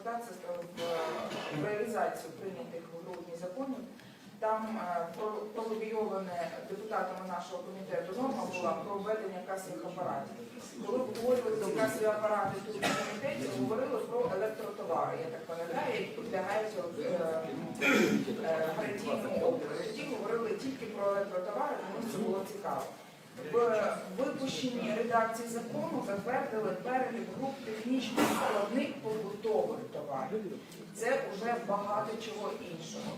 вкладатися в реалізацію прийнятих в грудні законів. Там е, пролобійоване депутатами нашого комітету норма була про введення касових апаратів. Коли обговорювали касові апарати тут на комітеті, говорили про електротовари, я так пам'ятаю, які підлягають е, е, гарантійному обліку. Тоді говорили тільки про електротовари, тому це було цікаво. В випущеній редакції закону затвердили перелік груп технічно складних побутових товарів. Це вже багато чого іншого.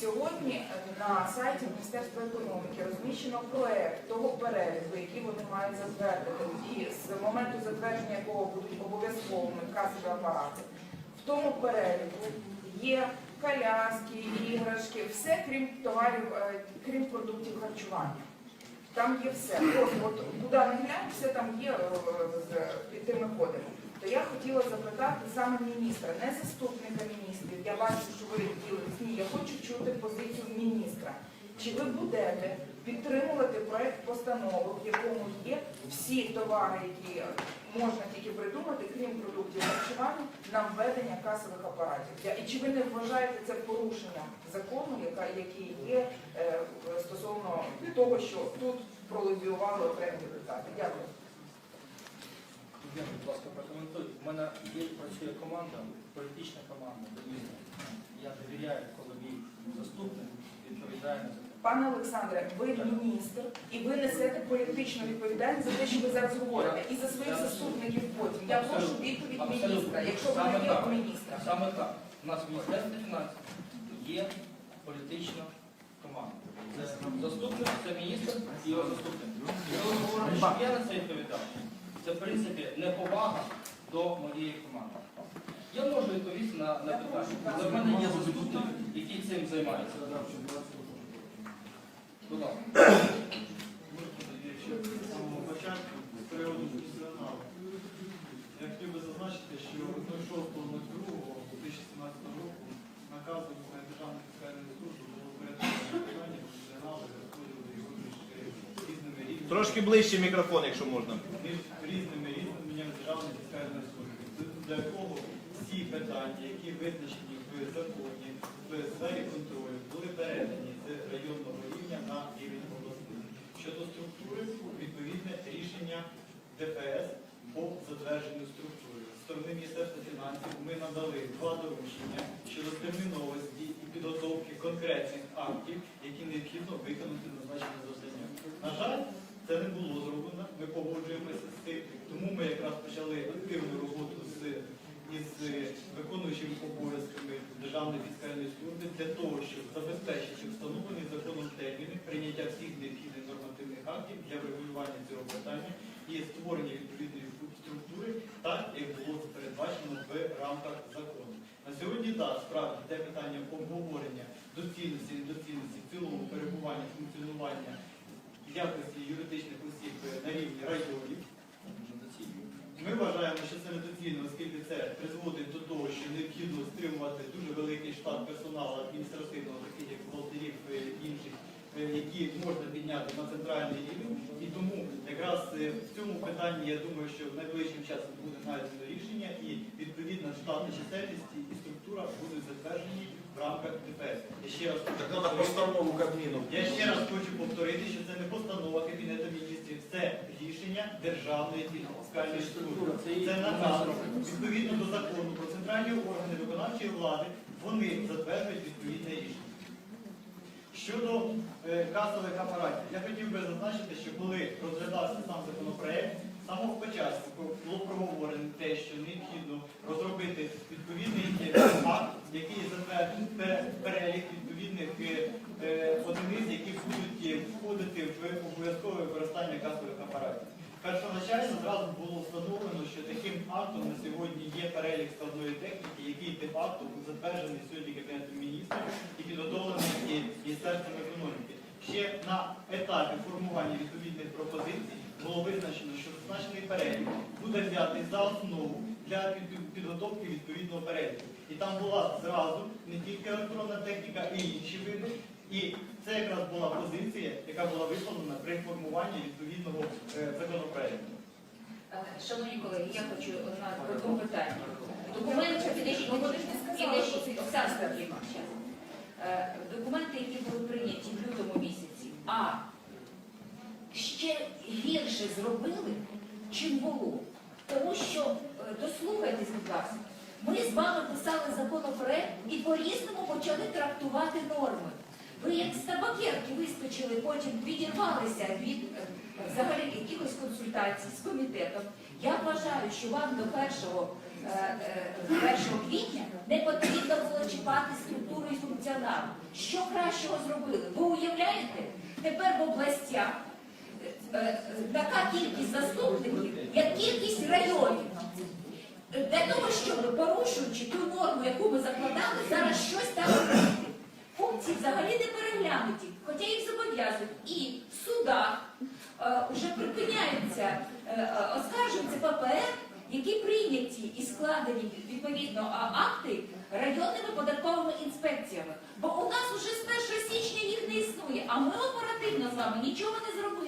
Сьогодні е, на сайті Міністерства економіки розміщено проект того переліку, який вони мають затвердити, і з моменту затвердження якого будуть обов'язковими касові апарати. В тому переліку є коляски, іграшки, все крім товарів, е, крім продуктів харчування. Там є все. От куди не глянь, все там є е, під тими ходимо. То я хотіла запитати саме міністра, не заступника міністрів. Я бачу, що ви ділитесь. Ні, я хочу чути позицію міністра. Чи ви будете підтримувати проект постанови, в якому є всі товари, які можна тільки придумати, крім продуктів харчування, на введення касових апаратів? І чи ви не вважаєте це порушенням закону, який є е, стосовно того, що тут пролобіювали окремі депутати? Дякую. Я, будь ласка, прокоментую. У мене є працює команда, політична команда. Я довіряю, коли мій заступник. Пане Олександре, ви міністр і ви несете політичну відповідальність за те, що ви зараз говорите, і за своїх заступників потім. Я прошу відповідь міністра, якщо вона Саме є у міністра. Саме так. У нас в Міністерстві фінансів є політична команда. Це заступник, це міністр і його заступник. І коли ми говоримо, що я на це відповідав, це в принципі неповага до моєї команди. Я можу відповісти на, на питання. В мене є заступник, який цим займається. Будь ласка. Ще з самого початку з приводу функціоналу. Я хотів би зазначити, що 06.02.2017 року наказом на Державну фіскальну службу було передбачено питання функціоналу і його різними рівнями. Трошки ближче мікрофон, якщо можна. між різними рівнями Державної фіскальної служби, для якого всі питання, які визначені в законі, в сфері контролю, були передані з рівня на рівень обласний. Щодо структури, відповідне рішення ДФС по затвердженню структури. З сторони Міністерства фінансів ми надали два доручення щодо терміновості і підготовки конкретних актів, які необхідно виконати назначені завдання. На жаль, це не було зроблено, ми погоджуємося з цим, тому ми якраз почали активну роботу з із виконуючими обов'язками Державної фіскальної служби для того, щоб забезпечити встановлені законом терміни прийняття всіх необхідних нормативних актів для врегулювання цього питання і створення відповідної структури, так як було передбачено в рамках закону. На сьогодні так, справді те питання обговорення доцільності, і недоцільності в цілому перебування, функціонування якості юридичних осіб на рівні районів. Ми вважаємо, що це недоцільно, оскільки це призводить необхідно стримувати дуже великий штат персоналу адміністративного, таких як бухгалтерів і інших, е, які можна підняти на центральний рівень. І тому якраз е, в цьому питанні я думаю, що найближчим часом буде знайдено рішення і відповідна штатна чисельність і структура будуть затверджені в рамках ДФС. Я ще раз Так треба постанову Кабміну. я ще раз хочу повторити, що це не постанова Кабінету міністрів, це рішення Державної фіскальної служби. Це наказ. Відповідно до закону про центральні органи виконавчої влади, вони затверджують відповідне рішення. Щодо е, касових апаратів, я хотів би зазначити, що коли розглядався сам законопроект, самого початку було проговорено те, що необхідно розробити відповідний е, акт, який затвердить перелік відповідних е, е, одиниць, які будуть входити в обов'язкове використання касових апаратів. Першоначально зразу було встановлено, що таким актом на сьогодні є перелік складної техніки, який де-факто був затверджений сьогодні Кабінетом міністрів і підготовлений Міністерством економіки. Ще на етапі формування відповідних пропозицій було визначено, що зазначений перелік буде взятий за основу для підготовки відповідного переліку. І там була зразу не тільки електронна техніка, і інші види. І це якраз була позиція, яка була висловлена при формуванні відповідного е, законопроекту. Е, шановні колеги, я хочу на двом питання. Документи, Оксана Сергійовна, документи, які були прийняті в лютому місяці, а ще гірше зробили чим було. Тому що, е, дослухайтесь, будь ласка, ми з вами писали законопроект і по-різному почали трактувати норми. Ви як з табакерки вискочили, потім відірвалися від е, взагалі якихось консультацій з комітетом. Я вважаю, що вам до 1, е, 1 квітня не потрібно було чіпати структуру і функціонал. Що кращого зробили? Ви уявляєте? Тепер в областях така кількість заступників, як кількість районів. Для того, щоб порушуючи ту норму, яку ми закладали, зараз щось там робити. Функції взагалі не переглянуті, хоча їх зобов'язують. І в судах е, вже припиняються, е, е, оскаржуються ППР, які прийняті і складені відповідно акти районними податковими інспекціями. Бо у нас уже з 1 січня їх не існує, а ми оперативно з вами нічого не зробили.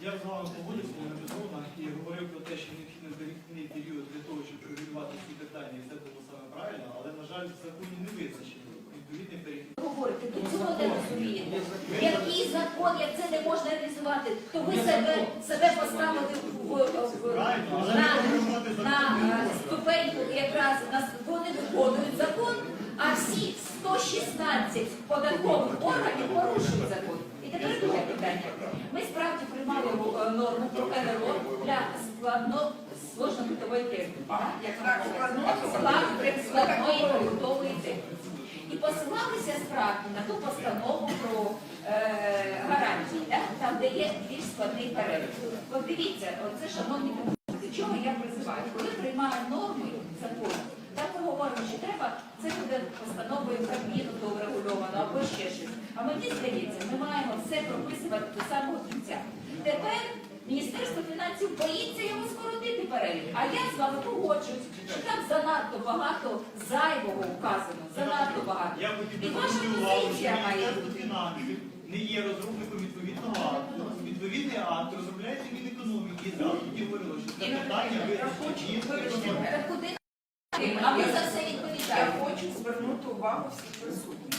Я з вами погодився неодноразово і говорив про те, що необхідно перехідний період для того, щоб регулювати ці питання, і все було саме правильно, але, на жаль, в законі не визначено відповідний. Ви говорите, ви цього не розумієте. Який закон, як це не можна реалізувати, то ви себе, себе поставили в, в, Правильно, але на, можемо на е, ступеньку якраз на вони виконують закон, а всі 116 податкових органів порушують закон. І тепер друге питання. Ми справді приймали е, норму про НРО для складно сложно-битової техніки. складної побутової техніки. І посилалися справді на ту постанову про е, гарантії, там, де є більш складний перелік. Подивіться, дивіться, оце шановні депутати, до чого я призиваю. Коли приймаємо норми закону, так ми говоримо, що треба, це буде постановою Кабміну то врегульовано або ще щось. А мені здається, ми маємо все прописувати до самого кінця. Тепер Міністерство фінансів боїться його скоротити перелік. А я з вами погоджуюсь, що там занадто багато зайвого указано, занадто багато. Я І ваша позиція має бути. фінансів не є розробником відповідного акту. Відповідний акт розробляється Мінекономіки. І зараз тоді говорило, що це питання Федорович, я хочу, визначені вибачте, законом. Так куди? А ми за все відповідаємо. Я хочу звернути увагу всіх присутніх.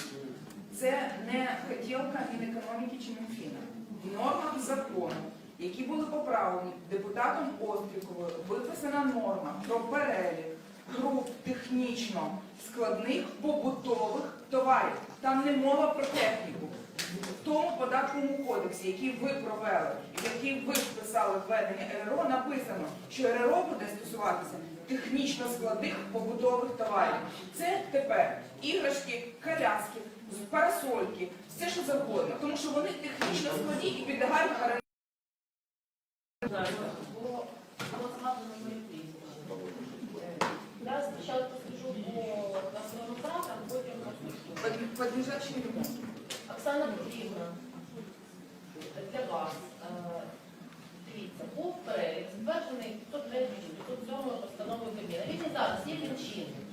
Це не хотілка Мінекономіки чи Мінфіна. В нормах закону, які були поправлені депутатом Остріковою, виписана норма про перелік груп технічно складних побутових товарів. Там не мова про техніку. В тому податковому кодексі, який ви провели, який ви вписали введення РРО, написано, що РРО буде стосуватися технічно складних побутових товарів. Це тепер іграшки, коляски, парасольки, все що завгодно, тому що вони технічно складні і підлягають характеру. Було згадано. Е, Я спочатку скажу по національним потім по суті. Подлежащий ремонт. Оксана Петрівна, для вас. е, Дивіться, був перелік, затверджений 503 507 постановою Кабміна. Він і зараз є він чинний.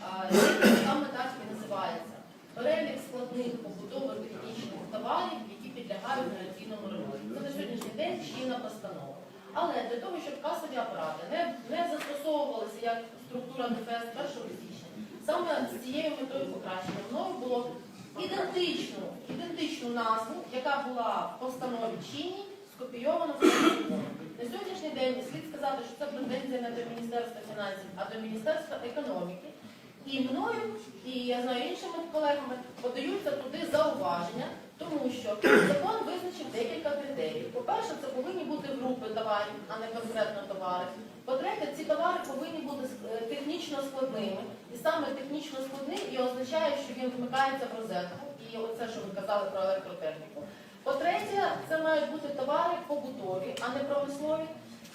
А, Він саме так і називається. Перелік складних побутових технічних товарів, які підлягають гарантійному ремонту. Це на сьогоднішній день чинна постанова. Але для того, щоб касові апарати не, не застосовувалися як структура ДФС 1 січня, саме з цією метою покращення мною було ідентичну, ідентичну назву, яка була в постанові чинній, скопійована в законі. На сьогоднішній день слід сказати, що це претензія не до Міністерства фінансів, а до Міністерства економіки. І мною, і я знаю іншими колегами подаються туди зауваження, тому що закон визначив декілька критеріїв. По-перше, це повинні бути групи товарів, а не конкретно товари. По-третє, ці товари повинні бути е, технічно складними. І саме технічно складний і означає, що він вмикається в розетку. І оце, що ви казали про електротехніку. По-третє, це мають бути товари побутові, а не промислові.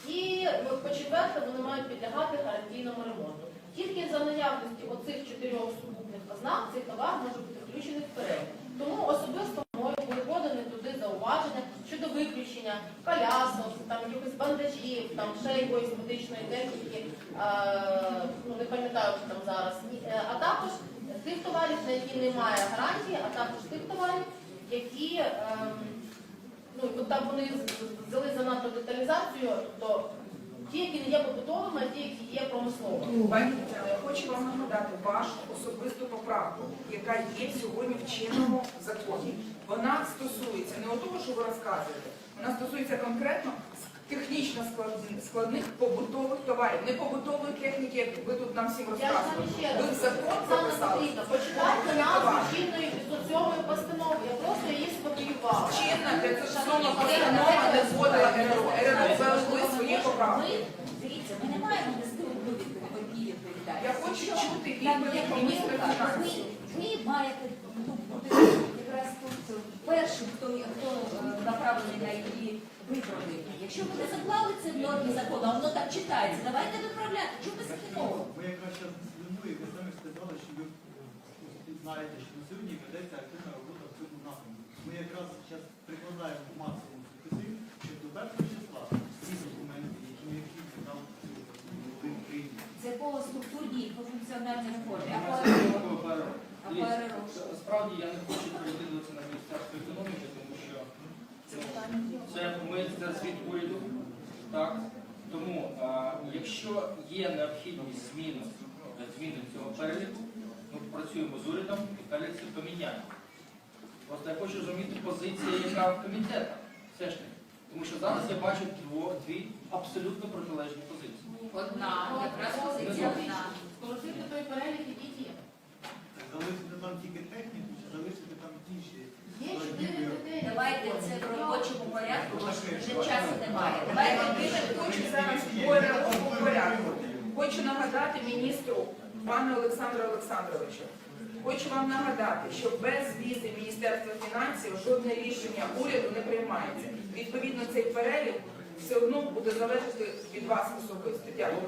І по-четверте, вони мають підлягати гарантійному ремонту. Тільки за наявності оцих чотирьох сукупних ознак цей товар може бути включений в перелік. Тому особисто мною були подані туди зауваження щодо виключення колясок, там якихось бандажів, там ще якоїсь медичної техніки, е, ну не пам'ятаю, там зараз. Е, А також тих товарів, на які немає гарантії, а також тих товарів, які ем, ну, там вони взяли занадто деталізацію, то Ті, які не є побутовими, а ті, які є промисловими. Пані я хочу вам нагадати вашу особисту поправку, яка є сьогодні в чинному законі. Вона стосується не того, що ви розказуєте, вона стосується конкретно технічно складних, складних побутових товарів, не побутової техніки, як ви тут нам всім ще Ви в закон. Петрівна, почитайте назву чинної 507 постанови. Я просто її скопіювала. Чинна 507 постанова не вводила РРО. РРО ввели свої поправки. Дивіться, ми не маємо нести одну відповідь. Я хочу чути відповідь є міністра фінансів. Ви, ви маєте ну, бути якраз тут першим, хто, хто е, на її виправлення. Якщо ви не заклали це в нормі закону, а воно так читається, давайте виправляти. Чому ви сидимо? Ми якраз зараз і ви самі сказали, що ви знаєте, що на сьогодні ведеться активна робота в цьому напрямку. Ми якраз зараз прикладаємо максимум зусиль, щоб до першого числа всі документи, які необхідні нам були в Україні. Це по структурній, по функціональній реформі. А по Дивіться, РРО? А по Дивіться, РРО? Справді я не хочу перекидуватися на Міністерство економіки, це ми це звіт уряду. Так? Тому, а, якщо є необхідність зміни, зміни цього переліку, ми працюємо з урядом і перелік це поміняємо. Просто я хочу розуміти позицію, яка в комітетах. Все ж таки. Тому що зараз я бачу дво- дві абсолютно протилежні позиції. Одна, якраз позиція одна. Скоротити той перелік, який є. Залишити там тільки техніку, чи залишити там інші. Є чотири критерії. Давайте це в робочому порядку, бо вже часу немає. Давайте єдине хочу зараз по РРО порядку. Хочу нагадати міністру пану Олександру Олександровичу. Хочу вам нагадати, що без візи Міністерства фінансів жодне рішення уряду не приймається. Відповідно, цей перелік все одно буде залежати від вас особисто. Дякую.